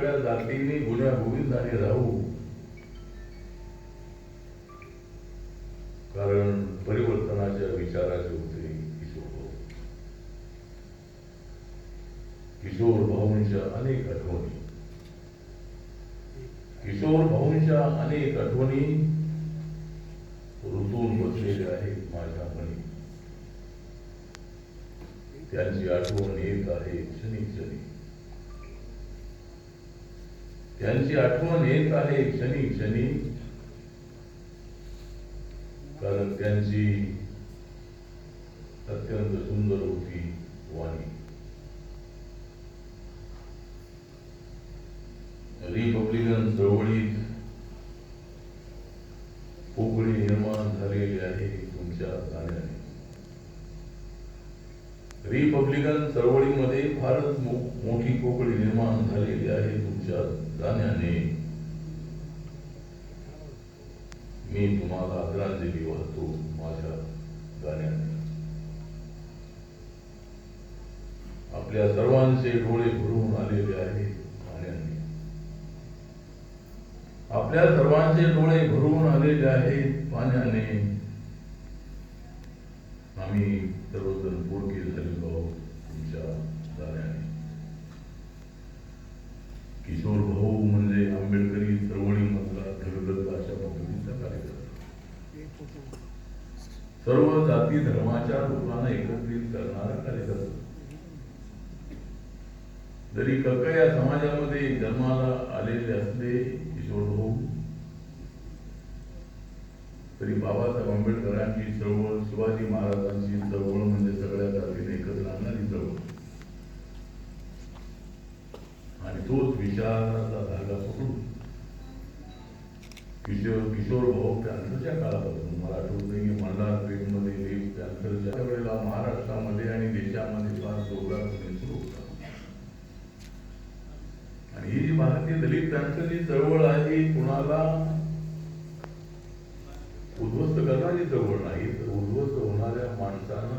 सगळ्या जातीने गुन्ह्या गोविंदाने राहू. कारण परिवर्तनाच्या विचाराचे होते किशोर किशोर भाऊंच्या अनेक आठवणी. किशोर भाऊंच्या अनेक आठवणी ऋतून बसलेल्या आहेत माझ्या मनी. त्यांची आठवण येत आहे. त्यांची आठवण येत आहे क्षणी क्षणी. कारण त्यांची अत्यंत सुंदर होती वाणी. रिपब्लिकन चळवळीत पोकळी निर्माण झालेली आहे तुमच्या गाण्याने. रिपब्लिकन चळवळीमध्ये फारच मो- मोठी पोकळी निर्माण झालेली आहे तुमच्या गाण्याने मी तुम्हाला आदरांजली वाहतो माझ्या गाण्याने आपल्या सर्वांचे डोळे भरून आलेले आहे गाण्याने आपल्या सर्वांचे डोळे भरून आलेले आहेत पाण्याने आम्ही सर्वजण पोडके झालेलो आहोत तुमच्या गाण्याने किशोर भाऊ म्हणजे आंबेडकरी चळवळीमधला धडगत अशा पद्धतीचा कार्यकर्ता सर्व जाती धर्माच्या लोकांना एकत्रित करणारा कार्यकर्ता. जरी कक या समाजामध्ये जन्माला आलेले असले किशोर भाऊ तरी बाबासाहेब आंबेडकरांची चळवळ शिवाजी महाराजांची चळवळ म्हणजे सगळ्या जातीने एकत्र आणणारी चळवळ. आणि तोच विचाराचा धागा पकडून किशोर किशोर भाऊ त्यांच्या काळापासून मला आठवत नाही भारतीय दलित जी चळवळ आहे कुणाला? उद्ध्वस्त करणारी चळवळ नाही तर उद्ध्वस्त होणाऱ्या माणसानं